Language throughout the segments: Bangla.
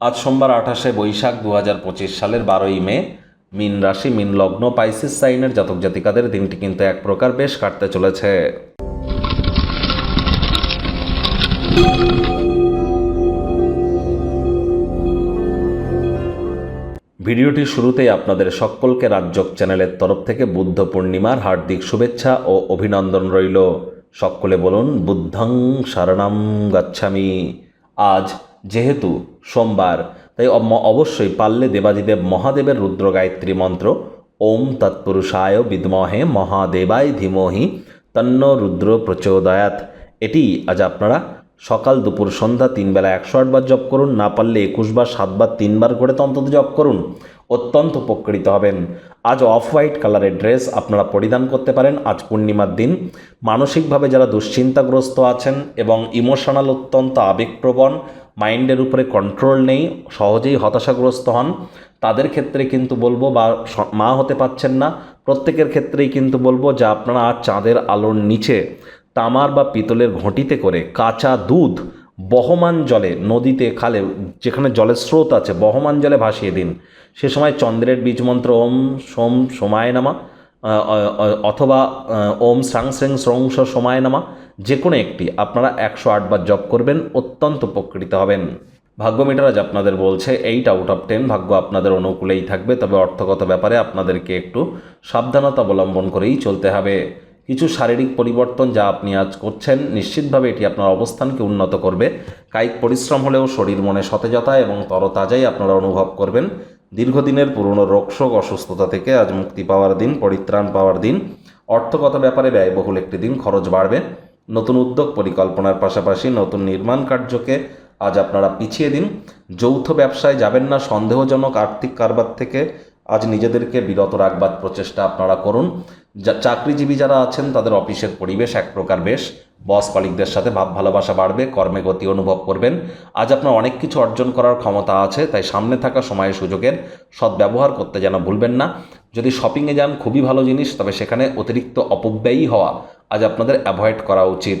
আজ সোমবার আঠাশে বৈশাখ দু হাজার পঁচিশ সালের বারোই মে, মিন রাশি, মিন লগ্ন, পাইসিস সাইনের জাতক জাতিকাদের দিনটি কিন্তু এক প্রকার বেশ কাটতে চলেছে। ভিডিওটি শুরুতেই আপনাদের সকলকে রাজ্যক চ্যানেলের তরফ থেকে বুদ্ধ পূর্ণিমার হার্দিক শুভেচ্ছা ও অভিনন্দন রইল। সকলে বলুন, বুদ্ধং শরণাম গাচ্ছামি। আজ যেহেতু সোমবার, তাই অবশ্যই পারলে দেবাদিদেব মহাদেবের রুদ্র গায়ত্রী মন্ত্র, ওম তৎপুরুষায় বিদ্মহে মহাদেবায় ধীমহি তন্ন রুদ্র প্রচোদয়াত এটি আজ আপনারা সকাল দুপুর সন্ধ্যা তিনবেলা একশো আটবার জপ করুন, না পারলে একুশ বার সাতবার তিনবার করে তো অন্তত জপ করুন। অত্যন্ত উপকৃত হবেন। আজ অফ হোয়াইট কালারের ড্রেস আপনারা পরিধান করতে পারেন। আজ পূর্ণিমার দিন। মানসিকভাবে যারা দুশ্চিন্তাগ্রস্ত আছেন এবং ইমোশনাল অত্যন্ত আবেগপ্রবণ মাইন্ডের উপরে কন্ট্রোল নেই, সহজেই হতাশাগ্রস্ত হন। তাদের ক্ষেত্রে কিন্তু বলব বা মা হতে পাচ্ছেন না। প্রত্যেকের ক্ষেত্রেই কিন্তু বলব যে আপনারা চাঁদের আলোর নিচে তামার বা পিতলের ঘটিতে করে কাঁচা দুধ বহমান জলে নদীতে খালে, যেখানে জলের স্রোত আছে, বহমান জলে ভাসিয়ে দিন। সে সময় চন্দ্রের বীজ মন্ত্র ওম সোম সোমায় নামা। অথবা ওম স্রাং স্রেং স্রংস সময় নামা যে কোনো একটি, আপনারা একশো আটবার জপ করবেন, অত্যন্ত উপকৃত হবেন। ভাগ্য মিটার আজ আপনাদের বলছে এইট আউট অফ টেন ভাগ্য আপনাদের অনুকূলেই থাকবে, তবে অর্থগত ব্যাপারে আপনাদেরকে একটু সাবধানতা অবলম্বন করেই চলতে হবে। কিছু শারীরিক পরিবর্তন যা আপনি আজ করছেন, নিশ্চিতভাবে এটি আপনার অবস্থানকে উন্নত করবে। কায়িক পরিশ্রম হলেও শরীর মনে সতেজতা এবং তরতাজাই আপনারা অনুভব করবেন। দীর্ঘদিনের পুরনো রোগশোক অসুস্থতা থেকে আজ মুক্তি পাওয়ার দিন, পরিত্রাণ পাওয়ার দিন। অর্থগত ব্যাপারে ব্যয়বহুল একটি দিন, খরচ বাড়বে। নতুন উদ্যোগ পরিকল্পনার পাশাপাশি নতুন নির্মাণ কার্যকে আজ আপনারা পিছিয়ে দিন। যৌথ ব্যবসায় যাবেন না, সন্দেহজনক আর্থিক কারবার থেকে আজ নিজেদেরকে বিরত রাখবার প্রচেষ্টা আপনারা করুন। যা চাকরিজীবী যারা আছেন, তাদের অফিসের পরিবেশ এক প্রকার বেশ। বস কলিকদের সাথে ভাব ভালোবাসা বাড়বে, কর্মে গতি অনুভব করবেন। আজ আপনার অনেক কিছু অর্জন করার ক্ষমতা আছে, তাই সামনে থাকা সময় সুযোগের সদ্ব্যবহার করতে যেন ভুলবেন না। যদি শপিংয়ে যান, খুবই ভালো জিনিস, তবে সেখানে অতিরিক্ত অপব্যয়ী হওয়া আজ আপনাদের অ্যাভয়েড করা উচিত।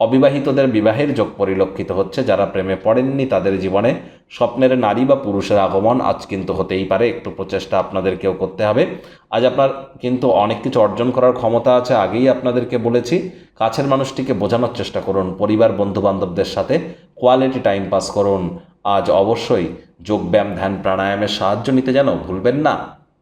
অবিবাহিতদের বিবাহের যোগ পরিলক্ষিত হচ্ছে। যারা প্রেমে পড়েননি তাদের জীবনে স্বপ্নের নারী বা পুরুষের আগমন আজ কিন্তু হতেই পারে। একটু প্রচেষ্টা আপনাদেরকেও করতে হবে। আজ আপনার কিন্তু অনেক কিছু অর্জন করার ক্ষমতা আছে, আগেই আপনাদেরকে বলেছি। কাছের মানুষটিকে বোঝানোর চেষ্টা করুন, পরিবার বন্ধু বান্ধবদের সাথে কোয়ালিটি টাইম পাস করুন। আজ অবশ্যই যোগব্যায়াম, ধ্যান, প্রাণায়ামের সাহায্য নিতে যেন ভুলবেন না।